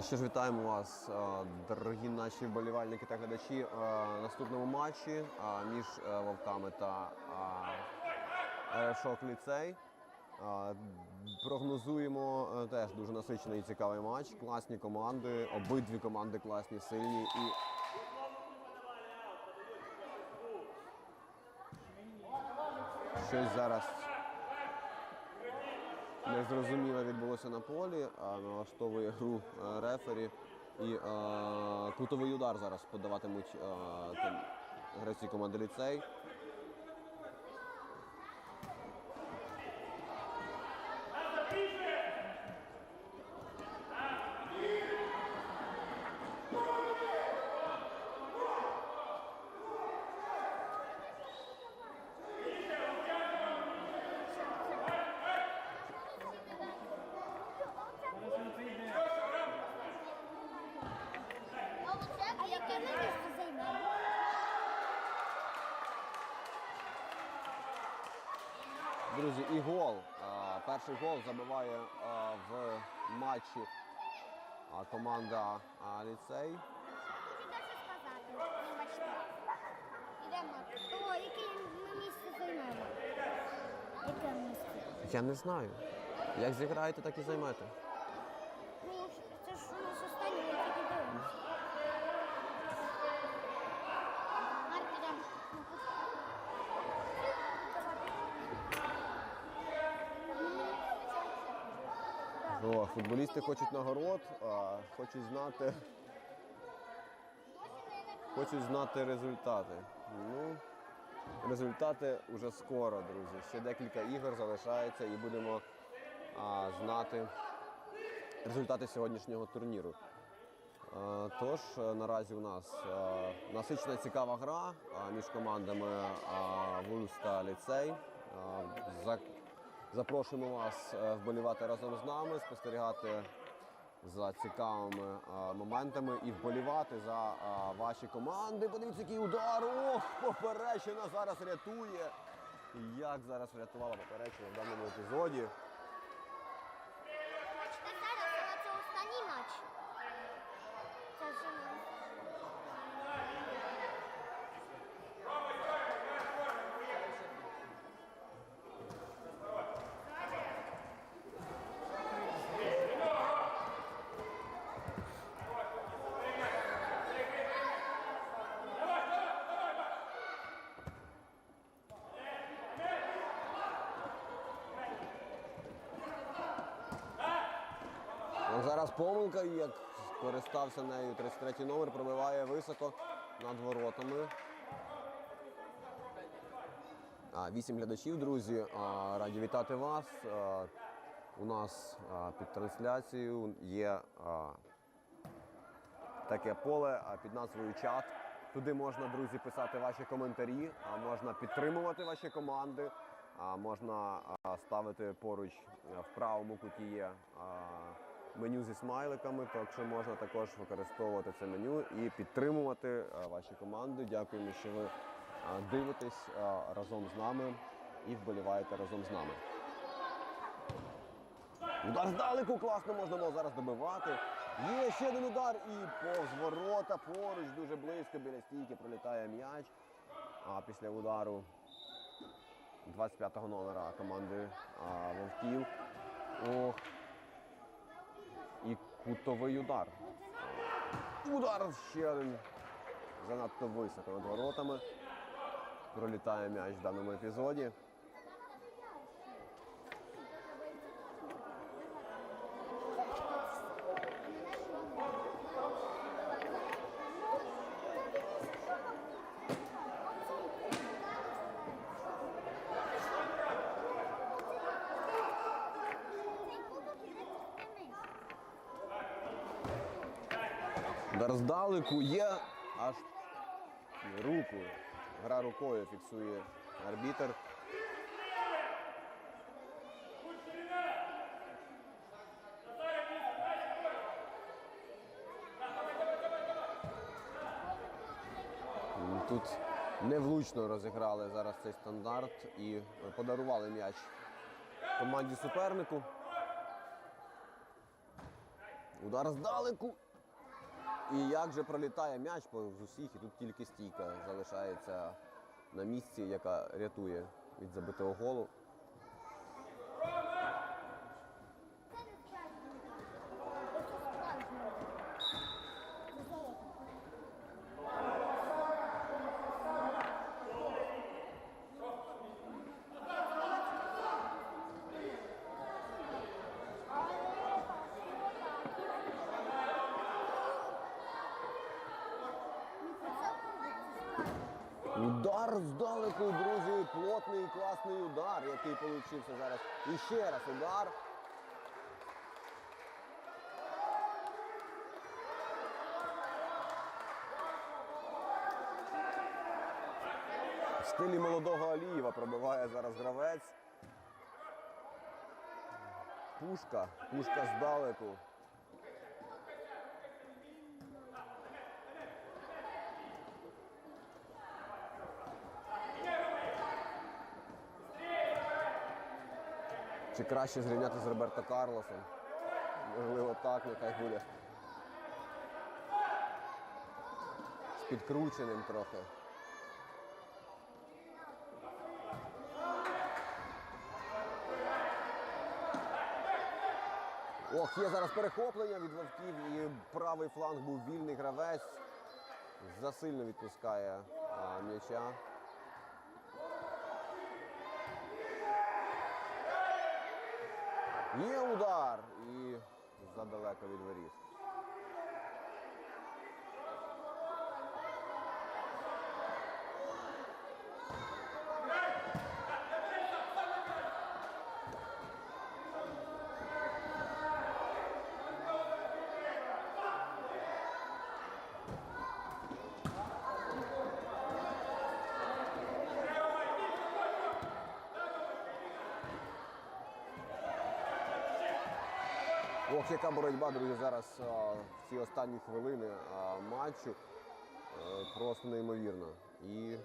Ще ж вітаємо вас, е, дорогі наші вболівальники та глядачі. е, Наступному матчі е, між Вовками та е, ліцей. Прогнозуємо теж дуже насичений і цікавий матч. Класні команди, обидві команди класні, сильні і. Щось зараз незрозуміле відбулося на полі, а налаштовує гру е, рефері. І е, кутовий удар зараз подаватимуть е, там, гравці команди ліцей. А яке ми місце займемо? Друзі, і гол. Е, Перший гол забиває а, в матчі а, команда а, ліцей. Хочу дещо сказати. Вибачте. Ідемо. О, яке ми місце займемо? Яке місце? Я не знаю. Як зіграєте, так і займете. Ну, це ж у нас останнє, я тільки дивимося. Марк, ідемо. О, хочуть нагород, а, хочуть знати, хочуть знати результати. Ну, результати вже скоро, друзі. Ще декілька ігор залишається і будемо а, знати результати сьогоднішнього турніру. Е, Тож е, наразі у нас е, насичена цікава гра е, між командами е, Вулс та ліцей. Е, за- Запрошуємо вас е, вболівати разом з нами, спостерігати за цікавими е, моментами і вболівати за е, ваші команди. Подивіться, який удар! Ох, поперечина зараз рятує. Як зараз врятувала поперечина в даному епізоді. Бачите, зараз але це останній матч. Це вже не. Ну, зараз помилка, як користався нею 33-й номер, пробиває високо над воротами. А, Вісім глядачів, друзі. А, Раді вітати вас. А, У нас а, під трансляцією є а, таке поле а, під назвою чат. Туди можна, друзі, писати ваші коментарі, а можна підтримувати ваші команди, а можна а, ставити поруч а, в правому куті є а, меню зі смайликами, так що можна також використовувати це меню і підтримувати а, ваші команди. Дякуємо, що ви дивитесь разом з нами і вболіваєте разом з нами. Удар здалеку класно можна було зараз добивати. Є ще один удар і повз ворота поруч, дуже близько біля стійки пролітає м'яч. А після удару 25-го номера команди а, Вовків. Ох. Кутовий удар. Удар ще один занадто високо над воротами. Пролітає м'яч в даному епізоді. Удар здалеку є аж руку. Гра рукою фіксує арбітер. Тут невлучно розіграли зараз цей стандарт і подарували м'яч команді супернику. Удар здалеку. І як же пролітає м'яч повз усіх, і тут тільки стійка залишається на місці, яка рятує від забитого голу. Це не справжній удар. Це справжній удар. Це золото. Удар здалеку, друзі, плотний класний удар, який получився зараз. І ще раз удар. В стилі молодого Алієва пробиває зараз гравець. Пушка, пушка здалеку. Чи краще зрівняти з Роберто Карлосом? Можливо, так, нехай буде. З підкрученим трохи. Ох, є зараз перехоплення від вовків і правий фланг був вільний гравець. Засильно відпускає м'яча. Є удар і задалеко від воріт. Ох, яка боротьба, друзі, зараз а, в ці останні хвилини а, матчу. а, Просто неймовірно. І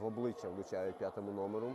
в обличчя влучають п'ятому номеру.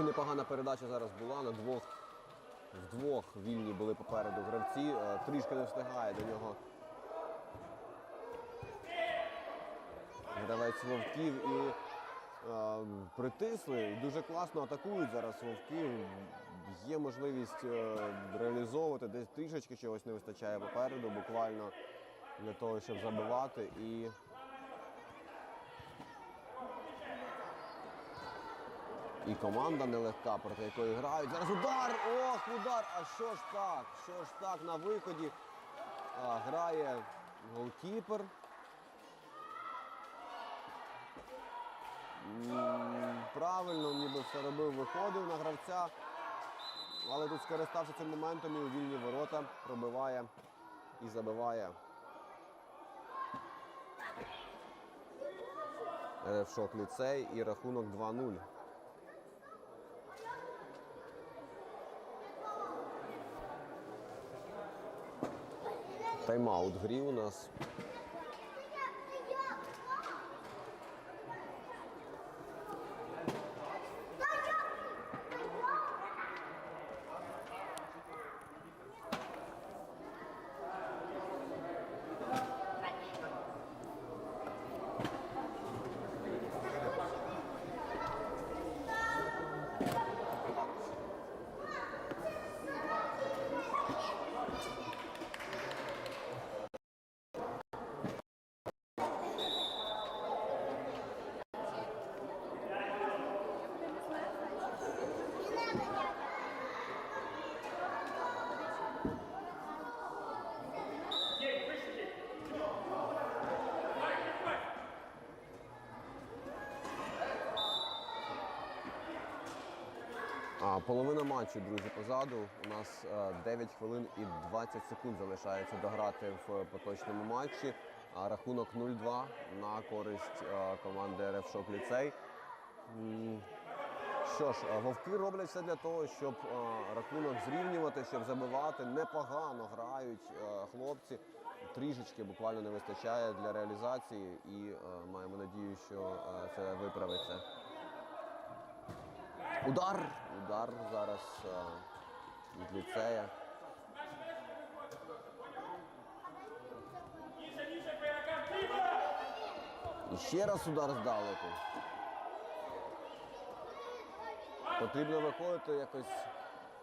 Ох, непогана передача зараз була на двох. Вдвох вільні були попереду гравці. Е, Трішки не встигає до нього. Гравець вовків і е, притисли. Дуже класно атакують зараз вовки. Є можливість е, реалізовувати, десь трішечки чогось не вистачає попереду, буквально для того, щоб забивати. І І команда нелегка, проти якої грають. Зараз удар! Ох, удар! А що ж так? Що ж так на виході а, грає голкіпер. Правильно, ніби все робив, виходив на гравця. Але тут скористався цим моментом і у вільні ворота пробиває і забиває. Шок ліцей і рахунок 2-0. Тайм-аут в грі у нас. Половина матчу, друзі, позаду. У нас е, 9 хвилин і 20 секунд залишається дограти в поточному матчі. Рахунок 0-2 на користь е, команди РФ Шок Ліцей. Що ж, е, вовки роблять все для того, щоб е, рахунок зрівнювати, щоб забивати. Непогано грають е, хлопці. Трішечки буквально не вистачає для реалізації, і е, маємо надію, що е, це виправиться. Удар! Удар зараз е, від ліцея. І ще раз удар здалеку. Потрібно виходити якось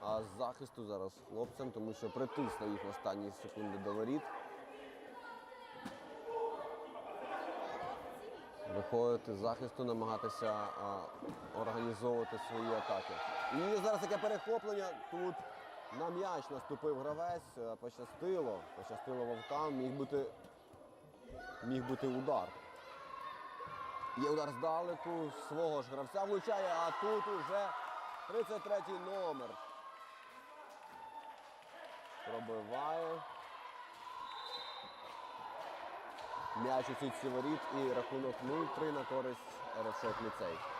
з захисту зараз хлопцям, тому що притисне їх останні секунди до воріт. Виходити з захисту, намагатися а, організовувати свої атаки. І зараз таке перехоплення. Тут на м'яч наступив гравець. е, Пощастило. Пощастило вовкам. Міг бути, міг бути удар. Є удар здалеку, свого ж гравця влучає, а тут уже 33-й номер. Пробиває. М'яч у сітці воріт і рахунок 0-3 на користь РФ ліцей.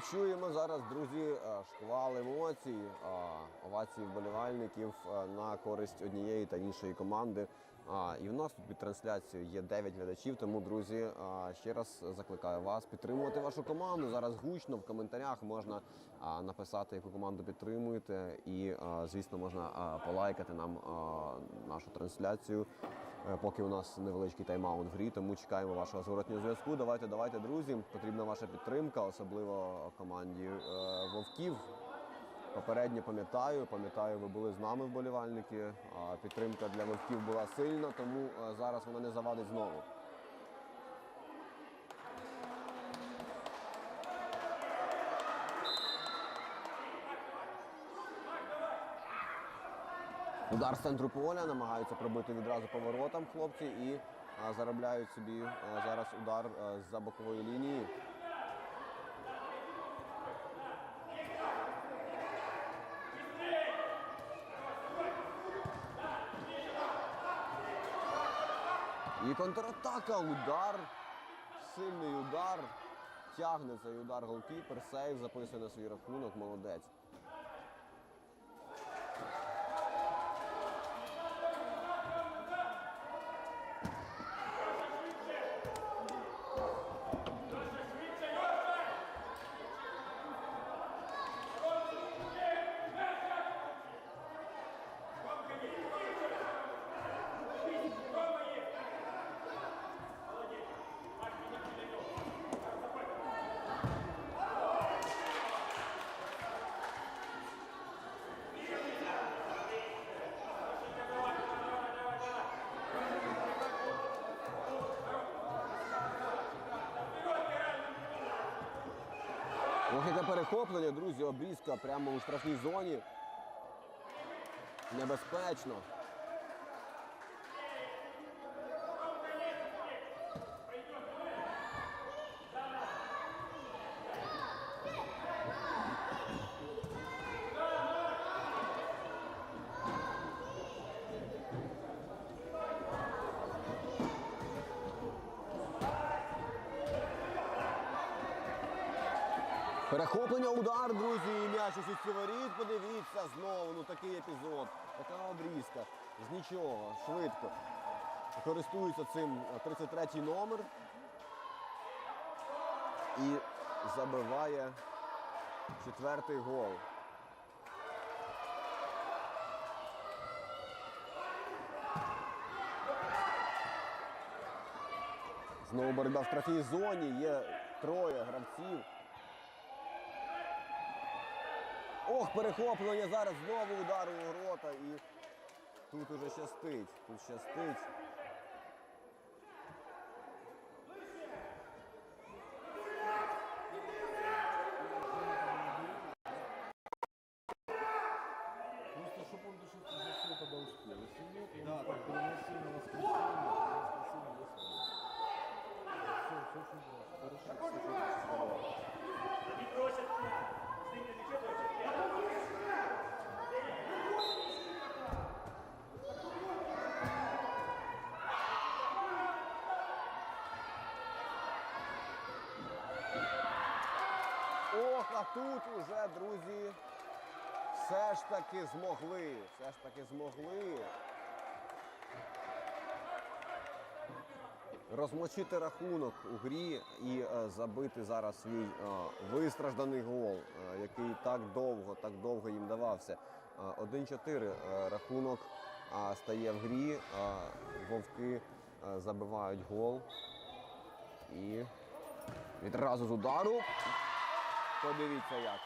Чуємо зараз, друзі, е, шквал емоцій, е, овації вболівальників е, на користь однієї та іншої команди. І в нас тут під трансляцією є 9 глядачів. Тому, друзі, ще раз закликаю вас підтримувати вашу команду. Зараз гучно в коментарях можна написати, яку команду підтримуєте, і, звісно, можна полайкати нам нашу трансляцію. Е, Поки у нас невеличкий тайм-аут в грі, тому чекаємо вашого зворотнього зв'язку. Давайте, давайте, друзі. Потрібна ваша підтримка, особливо команді е, Вовків. Попередньо пам'ятаю, пам'ятаю, ви були з нами вболівальники. Підтримка для вовків була сильна, тому е, зараз вона не завадить знову. Удар з центру поля намагаються пробити відразу поворотом хлопці і а, заробляють собі а, зараз удар з-за бокової лінії. І контратака, удар, сильний удар. Тягне цей удар голкіпер, сейв записує на свій рахунок, молодець. Яке перехоплення, друзі, обрізка прямо у штрафній зоні. Небезпечно. Перехоплення, удар, друзі, і м'яч у сітці. Подивіться знову. Ну такий епізод. Така обрізка. З нічого. Швидко. Користується цим 33 номер. І забиває четвертий гол. Знову боротьба в штрафній зоні. Є троє гравців. Ох, перехоплення зараз знову удар у ворота і тут уже щастить. Тут щастить. Просто чтобы он душился за все тогда успел. Если нет, ему да, переносил на воскресенье, на воскресенье до Все, все очень просто. Хорошо, кстати, Ох, а тут уже, друзі, все ж таки змогли. Все ж таки змогли. Розмочити рахунок у грі і е, забити зараз свій е, вистражданий гол, е, який так довго, так довго їм давався. Е, 1-4 е, рахунок е, стає в грі. е, Вовки забивають гол. І відразу з удару Подивіться як.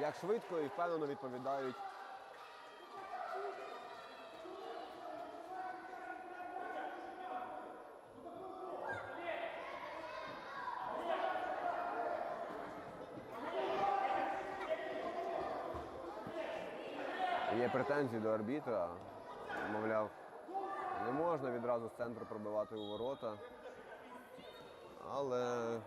Як швидко і впевнено відповідають. Є претензії до арбітра. Мовляв, не можна відразу з центру пробивати у ворота. Але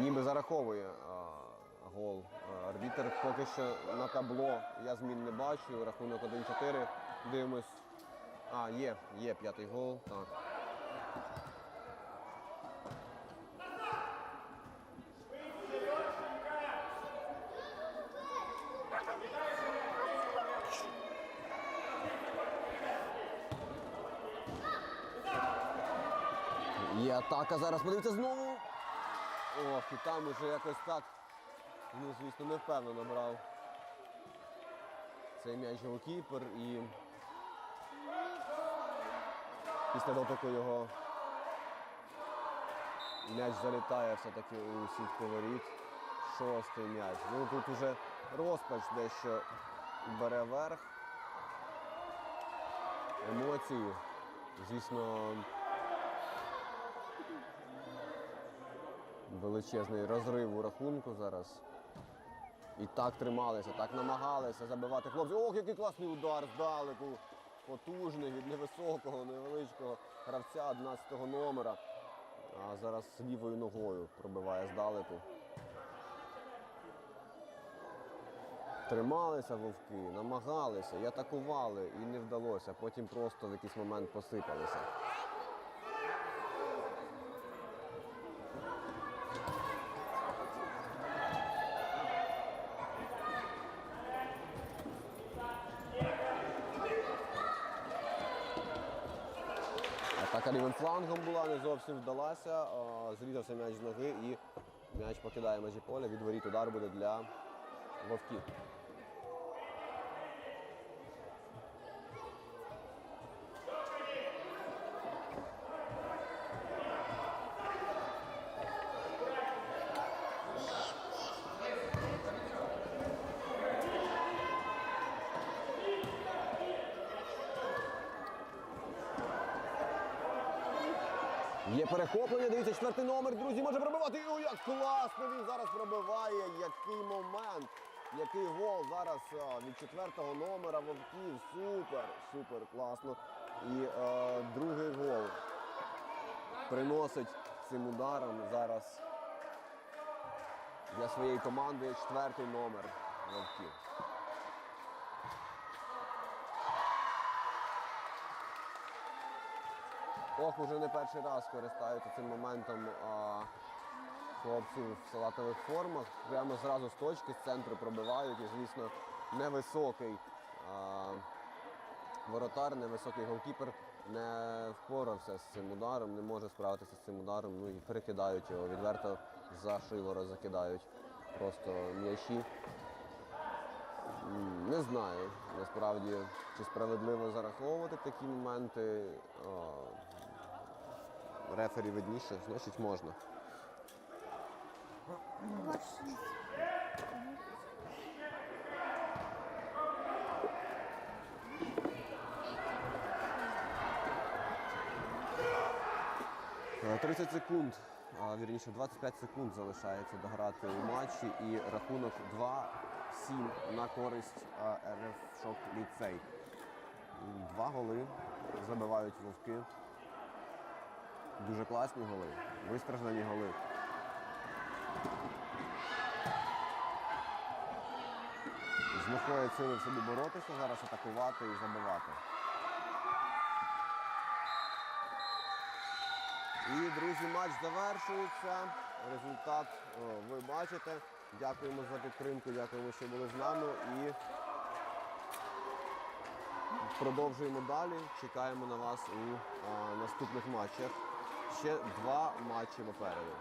ніби зараховує а, гол арбітер. Поки що на табло я змін не бачу. Рахунок 1-4. Дивимось. А, є, є п'ятий гол. Так. Є атака зараз. Подивіться знову. Ох, і там уже якось так. Ну, звісно, не впевнено брав. Цей м'яч голкіпер і після дотику його м'яч залітає все-таки у сітку воріт. Шостий м'яч. Ну тут уже розпач дещо бере верх. Емоції. Звісно, величезний розрив у рахунку зараз. І так трималися, так намагалися забивати хлопців. Ох, який класний удар здалеку. Потужний від невисокого, невеличкого гравця 11-го номера. А зараз лівою ногою пробиває здалеку. Трималися вовки, намагалися і атакували, і не вдалося. Потім просто в якийсь момент посипалися. Атака лівим флангом була, не зовсім вдалася. Зрізався м'яч з ноги і м'яч покидає межі поля. Від воріт удар буде для вовків. Є перехоплення, дивіться, четвертий номер, друзі, може пробивати. О, як класно він зараз пробиває. Який момент, який гол зараз від четвертого номера вовків. Супер, супер, класно. І е, другий гол приносить цим ударом зараз для своєї команди четвертий номер вовків. Ох, уже не перший раз користаються цим моментом а, хлопці в салатових формах. Прямо зразу з точки, з центру пробивають. І, звісно, невисокий а, воротар, невисокий голкіпер не впорався з цим ударом, не може справитися з цим ударом. Ну і перекидають його відверто за шиворот закидають просто м'ячі. Не знаю насправді, чи справедливо зараховувати такі моменти. Рефері видніше, значить можна. Е, 30 секунд, а, вірніше 25 секунд залишається дограти у матчі і рахунок 2-7 на користь а, РФ Шок Ліцей. Два голи забивають вовки. Дуже класні голи, вистраждані голи. Знаходять сили в собі боротися, зараз атакувати і забивати. І, друзі, матч завершується. Результат о, ви бачите. Дякуємо за підтримку, дякуємо, що були з нами. І продовжуємо далі. Чекаємо на вас у а, наступних матчах ще два матчі попереду.